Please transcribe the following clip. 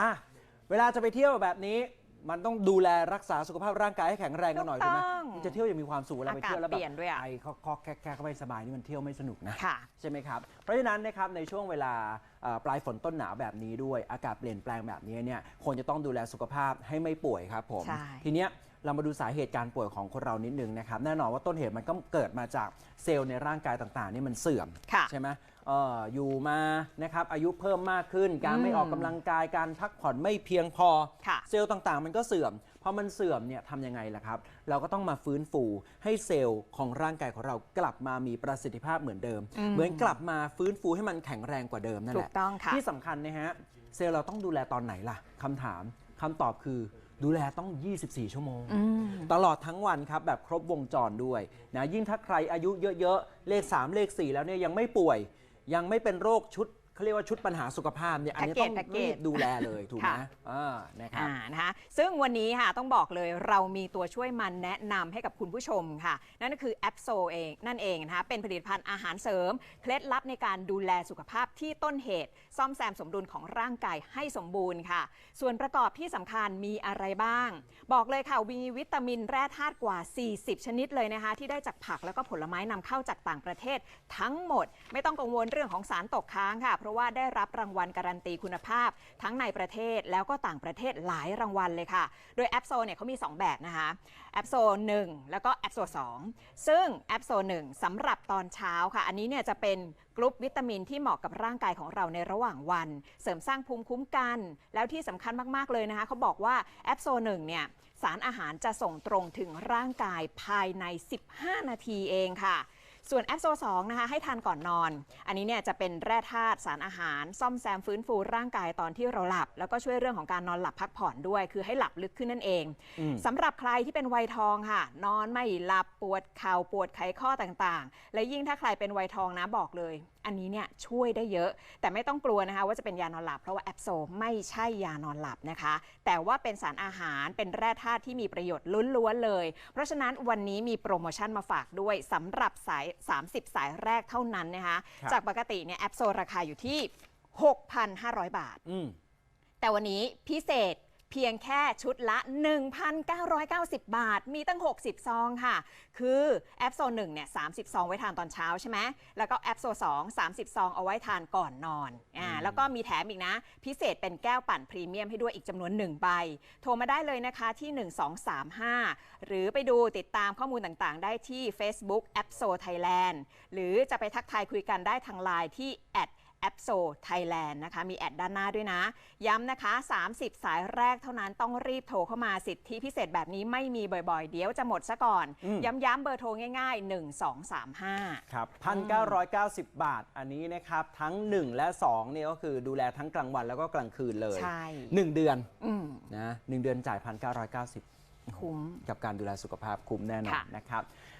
อะเวลาจะไปเที่ยวแบบนี้มันต้องดูแลรักษาสุขภาพร่างกายให้แข็งแรงกันหน่อยถูกไหมต้องจะเที่ยวอย่างมีความสุขเวลาไปเที่ยวแล้วอากาศเปลี่ยนด้วยอะไอคอกๆแค่ๆเข้าไม่สบายนี่มันเที่ยวไม่สนุกนะค่ะใช่ไหมครับเพราะฉะนั้นนะครับในช่วงเวลาเอ่อปลายฝนต้นหนาวแบบนี้ด้วย อากาศเปลี่ยนแปลงแบบนี้เนี่ยควรจะต้องดูแลสุขภาพให้ไม่ป่วยครับผมใช่ทีเนี้ยเรามาดูสาเหตุการป่วยของคนเรานิดนึงนะครับแน่นอนว่าต้นเหตุมันก็เกิดมาจากเซลล์ในร่างกายต่างๆนี่มันเสื่อมค่ะใช่ไหมเอออยู่มานะครับอายุเพิ่มมากขึ้น การไม่อืมออกกำลังกายการพักผ่อนไม่เพียงพอค่ะเซลล์ต่างๆ มันก็เสื่อมพอมันเสื่อมเนี่ยทำยังไงล่ะครับ เราก็ต้องมาฟื้นฟูให้เซลล์ของร่างกายของเรากลับมามีประสิทธิภาพเหมือนเดิม อืม เหมือนกลับมาฟื้นฟูให้มันแข็งแรงกว่าเดิมนั่นถูแหกละ ต้องค่ะ ที่สำคัญนะฮะ เซลล์เราต้องดูแลตอนไหนล่ะคำถามคำตอบคือดูแลต้อง 24 ชั่วโมง อืม ตลอดทั้งวันครับแบบครบวงจรด้วยนะยิ่งถ้าใครอายุเยอะ ๆ เลข 3 เลข 4 แล้วเนี่ยยังไม่ป่วย ยังไม่เป็นโรคชุด เขาเรียกว่าชุดปัญหาสุขภาพเนี่ยอันนี้ต้องแพ็กเกจ รีบดูแลเลยถูกไหมค่ะอ่านะครับ อ่านะคะซึ่งวันนี้ค่ะต้องบอกเลยเรามีตัวช่วยมันแนะนำให้กับคุณผู้ชมค่ะ นั่นก็คือแอปโซเองนั่นเองนะคะเป็นผลิตภัณฑ์อาหารเสริม เคล็ดลับในการดูแลสุขภาพที่ต้นเหตุ ซ่อมแซมสมดุลของร่างกายให้สมบูรณ์ค่ะ ส่วนประกอบที่สำคัญมีอะไรบ้าง บอกเลยค่ะมีวิตามินแร่ธาตุกว่า 40 ชนิดเลยนะคะ ที่ได้จากผักแล้วก็ผลไม้นำเข้าจากต่างประเทศ ทั้งหมดไม่ต้องกังวลเรื่องของสารตกค้างค่ะเพราะว่าได้รับรางวัลการันตีคุณภาพ ทั้งในประเทศแล้วก็ต่างประเทศหลายรางวัลเลยค่ะ โดยแอปโซเนี่ยเขามี 2 แบบนะคะแอปโซ1แล้วก็แอปโซ2ซึ่งแอปโซ1สำหรับตอนเช้าค่ะ อันนี้เนี่ยจะเป็นกรุ๊ปวิตามินที่เหมาะกับร่างกายของเราในระหว่างวัน เสริมสร้างภูมิคุ้มกัน แล้วที่สำคัญมาก ๆ เลยนะคะเขาบอกว่าแอปโซ1เนี่ยสารอาหารจะส่งตรงถึงร่างกายภายใน 15 นาทีเองค่ะ ส่วนแอปโซ2นะคะให้ทานก่อนนอน อันนี้เนี่ยจะเป็นแร่ธาตุสารอาหาร ซ่อมแซมฟื้นฟูร่างกายตอนที่เราหลับ แล้วก็ช่วยเรื่องของการนอนหลับพักผ่อนด้วย คือให้หลับลึกขึ้นนั่นเองอืมสำหรับใครที่เป็นวัยทองค่ะ นอนไม่หลับปวดเข่าปวดไขข้อต่างๆ และยิ่งถ้าใครเป็นวัยทองนะบอกเลยอันนี้เนี่ยช่วยได้เยอะ แต่ไม่ต้องกลัวนะคะว่าจะเป็นยานอนหลับ เพราะว่าแอปโซไม่ใช่ยานอนหลับนะคะ แต่ว่าเป็นสารอาหารเป็นแร่ธาตุที่มีประโยชน์ล้วนๆเลย เพราะฉะนั้นวันนี้มีโปรโมชั่นมาฝากด้วยสำหรับสาย 30 สายแรกเท่านั้นนะคะครับจากปกติเนี่ยแอปโซราคาอยู่ที่ 6,500 บาทอืมแต่วันนี้พิเศษ เพียงแค่ชุดละ 1,990 บาท มีตั้ง 60 ซองค่ะ คือแอปโซ1เนี่ย30 ซองไว้ทานตอนเช้าใช่ไหม แล้วก็แอปโซ2 30 ซองเอาไว้ทานก่อนนอน อ่าอืมแล้วก็มีแถมอีกนะ พิเศษเป็นแก้วปั่นพรีเมียมให้ด้วยอีกจำนวน 1 ใบ โทรมาได้เลยนะคะที่ 1235 หรือไปดูติดตามข้อมูลต่างๆ ได้ที่ Facebook แอปโซ Thailand หรือจะไปทักทายคุยกันได้ทางไลน์ที่แอด แอปโซไทยแลนด์นะคะ มีแอดด้านหน้าด้วยนะ ย้ำนะคะ 30 สายแรกเท่านั้นต้องรีบโทรเข้ามาสิทธิพิเศษแบบนี้ไม่มีบ่อยๆ เดี๋ยวจะหมดซะก่อน อืม ย้ำๆเบอร์โทรง่าย ๆ 1235 ครับ1,990 บาทอันนี้นะครับ ทั้ง 1 และ2เนี่ยก็คือดูแลทั้งกลางวันแล้วก็กลางคืนเลย ใช่ 1 เดือนอืมนะหนึ่งเดือนจ่าย 1,990 คุ้ม กับการดูแลสุขภาพคุ้มแน่นอนค่ะ นะครับ